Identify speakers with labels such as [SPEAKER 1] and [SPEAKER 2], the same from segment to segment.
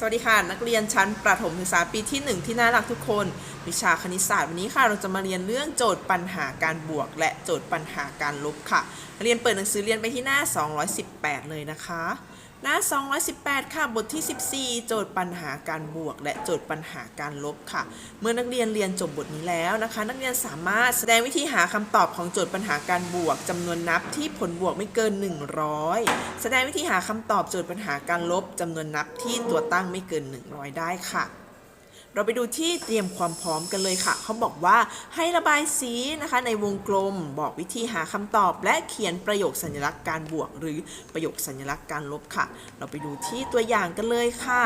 [SPEAKER 1] สวัสดีค่ะ นักเรียนชั้นประถมศึกษาปีที่ 1 ที่น่ารักทุกคน วิชาคณิตศาสตร์วันนี้ค่ะ เราจะมาเรียนเรื่องโจทย์ปัญหาการบวก และโจทย์ปัญหาการลบค่ะ เรียนเปิดหนังสือเรียนไปที่หน้า 218 เลยนะคะ หน้า 218 ค่ะ บทที่ 14 โจทย์ปัญหาการบวก และโจทย์ปัญหาการลบค่ะ เมื่อนักเรียนเรียนจบบทนี้แล้วนะคะ นักเรียนสามารถแสดงวิธีหาคำตอบของโจทย์ปัญหาการบวกจำนวนนับที่ผลบวกไม่เกิน 100 แสดงวิธีหาคำตอบโจทย์ปัญหาการลบจำนวนนับที่ตัวตั้งไม่เกิน 100 ได้ค่ะ เราไปดูที่เตรียมความพร้อมกันเลยค่ะ เขาบอกว่าให้ระบายสีนะคะในวงกลม บอกวิธีหาคำตอบ และเขียนประโยคสัญลักษณ์การบวก หรือประโยคสัญลักษณ์การลบค่ะ เราไปดูที่ตัวอย่างกันเลยค่ะ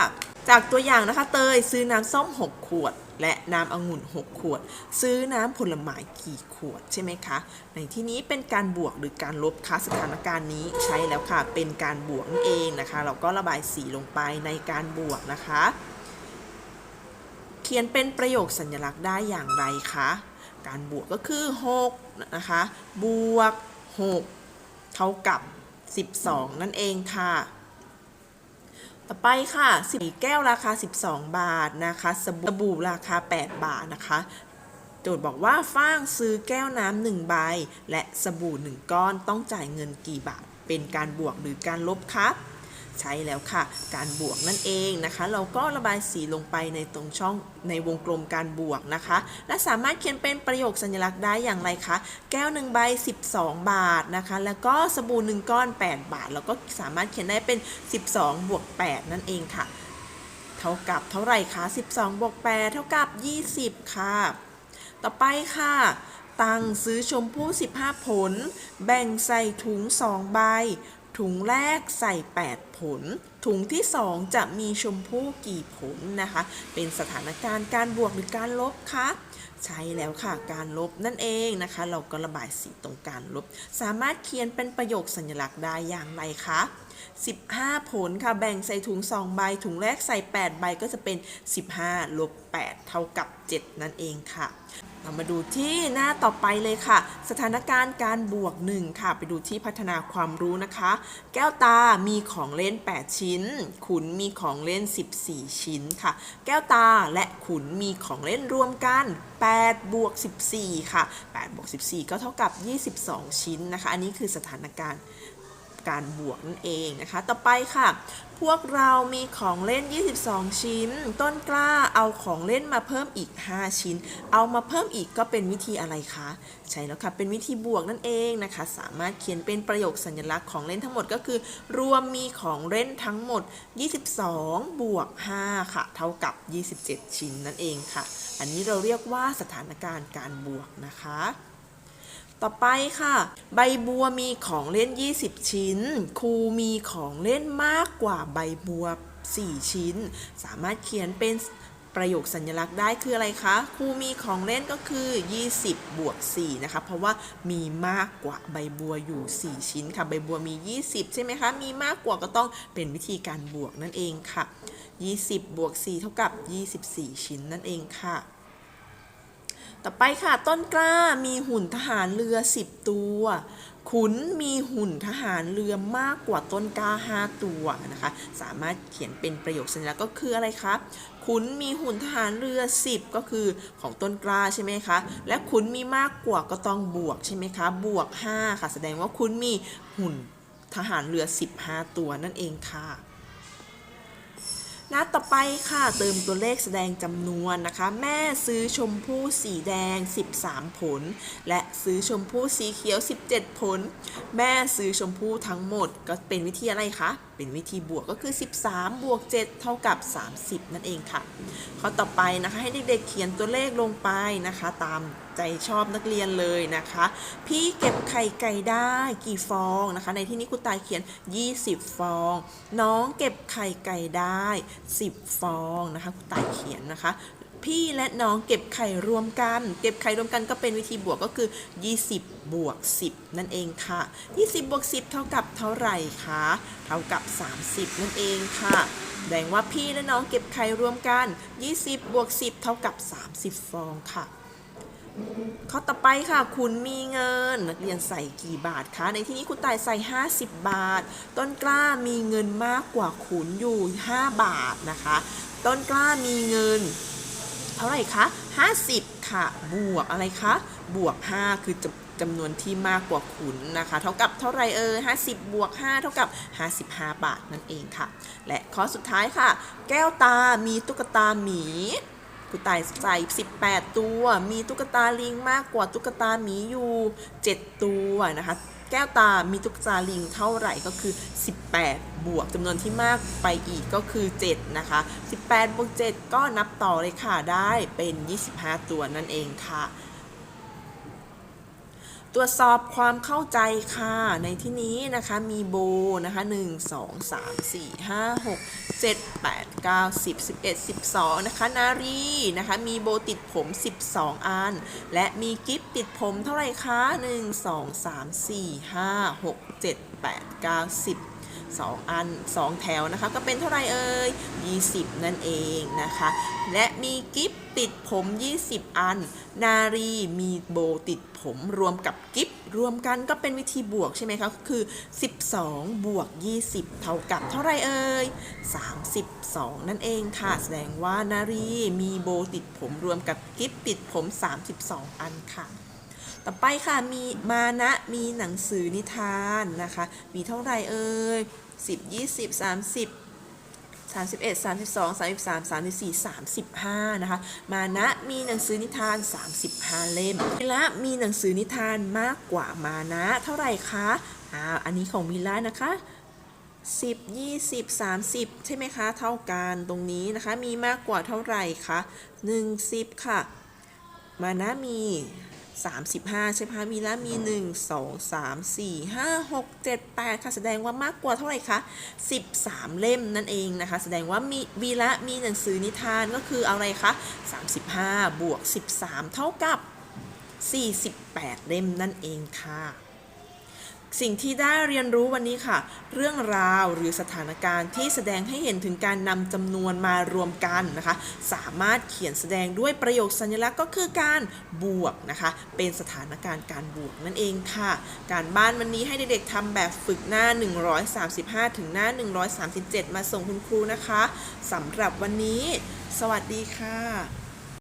[SPEAKER 1] จากตัวอย่างนะคะเตยซื้อน้ำส้ม 6 ขวดและน้ำองุ่น 6 ขวด ซื้อน้ำผลไม้กี่ขวดใช่ไหมคะ ในที่นี้เป็นการบวกหรือการลบคะสถานการณ์นี้ใช้แล้วค่ะ เป็นการบวกนั่นเองนะคะ เราก็ระบายสีลงไปในการบวกนะคะ ขียนเป็นประโยคสัญลักษณ์ได้อย่างไรคะ การบวกก็คือ6นะคะ บวก 6 เท่ากับ 12 นั่นเองค่ะ ต่อไปค่ะสีแก้วราคา 12 บาทนะคะสบู่สบู่ราคา 8 บาทนะคะโจทย์บอกว่าฟ้างซื้อแก้วน้ำหนึ่งใบ และสบู่หนึ่งก้อนต้องจ่ายเงินกี่บาท เป็นการบวกหรือการลบคะ ใช่แล้วค่ะ การบวกนั่นเองนะคะ เราก็ระบายสีลงไปในตรงช่องในวงกลมการบวกนะคะ และสามารถเขียนเป็นประโยคสัญลักษณ์ได้อย่างไรคะ แก้วหนึ่งใบ12 บาทนะคะ แล้วก็สบู่หนึ่งก้อน 8 บาท แล้วก็สามารถเขียนได้เป็น 12 บวก 8 นั่นเองค่ะ เท่ากับเท่าไหร่คะ 12 บวก 8 เท่ากับ 20 ค่ะ ต่อไปค่ะตังซื้อชมพู่ 15 ผล แบ่งใส่ถุง 2 ใบ ถุงแรกใส่ 8 ผล ถุงที่ 2 จะมีชมพู่กี่ผลนะคะ เป็นสถานการณ์การบวกหรือการลบคะใช่แล้วค่ะการลบนั่นเองนะคะ เราก็ระบายสีตรงการลบ สามารถเขียนเป็นประโยคสัญลักษณ์ได้อย่างไรคะ15 ผลค่ะ แบ่งใส่ถุง 2 ใบ ถุงแรกใส่ 8 ใบก็จะเป็น 15 ลบ 8 เท่ากับ 7 นั่นเองค่ะ เรามาดูที่หน้าต่อไปเลยค่ะ สถานการณ์การบวก 1 ค่ะ ไปดูที่พัฒนาความรู้นะคะ แก้วตามีของเล่น 8 ชิ้น ขุนมีของเล่น 14 ชิ้นค่ะ แก้วตาและขุนมีของเล่นรวมกัน8บวก14 ค่ะ8บวก14 ก็เท่ากับ 22 ชิ้นนะคะ อันนี้คือสถานการณ์ การบวกนั่นเองนะคะ ต่อไปค่ะ พวกเรามีของเล่น 22 ชิ้น ต้นกล้าเอาของเล่นมาเพิ่มอีก 5 ชิ้น เอามาเพิ่มอีกก็เป็นวิธีอะไรคะ ใช่แล้วค่ะ เป็นวิธีบวกนั่นเองนะคะ สามารถเขียนเป็นประโยคสัญลักษณ์ของเล่นทั้งหมดก็คือ รวมมีของเล่นทั้งหมด 22 บวก 5 ค่ะ เท่ากับ 27 ชิ้นนั่นเองค่ะ อันนี้เราเรียกว่าสถานการณ์การบวกนะคะ ต่อไปค่ะ ใบบัวมีของเล่น 20 ชิ้น ครูมีของเล่นมากกว่าใบบัว 4 ชิ้น สามารถเขียนเป็นประโยคสัญลักษณ์ได้คืออะไรคะ ครูมีของเล่นก็คือ 20 บวก 4 นะคะ เพราะว่ามีมากกว่าใบบัวอยู่ 4 ชิ้นค่ะ ใบบัวมี 20 ใช่ไหมคะ มีมากกว่าก็ต้องเป็นวิธีการบวกนั่นเองค่ะ 20 บวก 4 เท่ากับ 24 ชิ้นนั่นเองค่ะ ต่อไปค่ะต้นกล้ามีหุ่นทหารเรือ 10 ตัว ขุนมีหุ่นทหารเรือมากกว่าต้นกล้า 5 ตัวนะคะ สามารถเขียนเป็นประโยคสัญลักษณ์ก็คืออะไรคะขุนมีหุ่นทหารเรือ 10 ก็คือของต้นกล้าใช่ไหมคะ และขุนมีมากกว่าก็ต้องบวกใช่ไหมคะ บวก 5 ค่ะ แสดงว่าขุนมีหุ่นทหารเรือ 15 ตัวนั่นเองค่ะ หน้าต่อไปค่ะเติมตัวเลขแสดงจำนวนนะคะ แม่ซื้อชมพู่สีแดง 13 ผล และซื้อชมพู่สีเขียว 17 ผล แม่ซื้อชมพู่ทั้งหมดก็เป็นวิธีอะไรคะ เป็นวิธีบวกก็คือ 13 บวก 7 เท่ากับ 30 นั่นเองค่ะข้อต่อไปนะคะให้เด็กๆเขียนตัวเลขลงไปนะคะ ตามใจชอบนักเรียนเลยนะคะ พี่เก็บไข่ไก่ได้กี่ฟองนะคะ ในที่นี้คุณตายเขียน 20 ฟอง น้องเก็บไข่ไก่ได้ 10 ฟองนะคะคุณตายเขียนนะคะ พี่และน้องเก็บไข่รวมกัน เก็บไข่รวมกันก็เป็นวิธีบวกก็คือ 20 บวก 10 นั่นเองค่ะ 20 บวก 10 เท่ากับเท่าไหร่คะ เท่ากับ 30 นั่นเองค่ะแสดงว่าพี่และน้องเก็บไข่รวมกัน 20 บวก 10 เท่ากับ 30 ฟองค่ะข้อต่อไปค่ะ คุณมีเงิน นักเรียนใส่กี่บาทคะในที่นี้คุณตายใส่ 50 บาท ต้นกล้ามีเงินมากกว่าขุนอยู่ 5 บาทนะคะ ต้นกล้ามีเงิน ท่าไหร่คะ 50 ค่ะ บวกอะไรคะ บวก 5 คือจำจำนวนที่มากกว่าขุนนะคะ เท่ากับเท่าไรเออ50 บวก 5 เท่ากับ 55 บาทนั่นเองค่ะ และข้อสุดท้ายค่ะ แก้วตา มีตุ๊กตาหมีคุณตายใส่18 ตัว มีตุ๊กตาลิงมากกว่าตุ๊กตาหมีอยู่ 7 ตัวนะคะ แก้วตามีตุ๊กตาลิงเท่าไหร่ก็คือ 18 บวกจำนวนที่มากไปอีกก็คือ 7 นะคะ 18 บวก 7 ก็นับต่อเลยค่ะ ได้เป็น 25 ตัวนั่นเองค่ะ ตรวจสอบความเข้าใจค่ะ ในที่นี้นะคะมีโบนะคะ1 2 3 4 5 6 7 8 9 10 11 12 นะคะ นารีนะคะมีโบติดผม 12 อัน และมีกิฟติดผมเท่าไหร่คะ 1 2 3 4 5 6 7 8 9 10 2 อัน 2 แถวนะคะ ก็เป็นเท่าไหร่เอ่ย20 นั่นเองนะคะ และมีกิฟติดผม 20 อัน นารีมีโบติดผมรวมกับกิฟรวมกันก็เป็นวิธีบวกใช่ไหมคะก็คือ 12 บวก 20 เท่ากับเท่าไรเอ่ย 32 นั่นเองค่ะ แสดงว่านารีมีโบติดผมรวมกับกิฟติดผม 32 อันค่ะ ต่อไปค่ะมีมานะมีหนังสือนิทานนะคะ มีเท่าไหร่เอ่ย10 20 30 31 32 33 34 35นะคะ มานะมีหนังสือนิทาน35เล่มวิละมีหนังสือนิทานมากกว่ามานะเท่าไหร่คะอ่าอันนี้ของวิละนะคะ10 20 30 ใช่ไหมคะ เท่ากันตรงนี้นะคะ มีมากกว่าเท่าไหร่คะ 10 ค่ะ มานะมี 35 ใช่ไหมคะมีละมี 1 2 3 4 5 6 7 8 ค่ะ แสดงว่ามากกว่าเท่าไหร่คะ 13 เล่มนั่นเองนะคะ แสดงว่ามีวีละมีหนังสือนิทานก็คืออะไรคะ 35 บวก 13 เท่ากับ 48 เล่มนั่นเองค่ะ สิ่งที่ได้เรียนรู้วันนี้ค่ะ เรื่องราวหรือสถานการณ์ที่แสดงให้เห็นถึงการนำจำนวนมารวมกันนะคะ สามารถเขียนแสดงด้วยประโยคสัญลักษณ์ก็คือการบวกนะคะ เป็นสถานการณ์การบวกนั่นเองค่ะ การบ้านวันนี้ให้เด็กๆทำแบบฝึกหน้า 135 ถึงหน้า 137 มาส่งคุณครูนะคะสำหรับวันนี้ สวัสดีค่ะ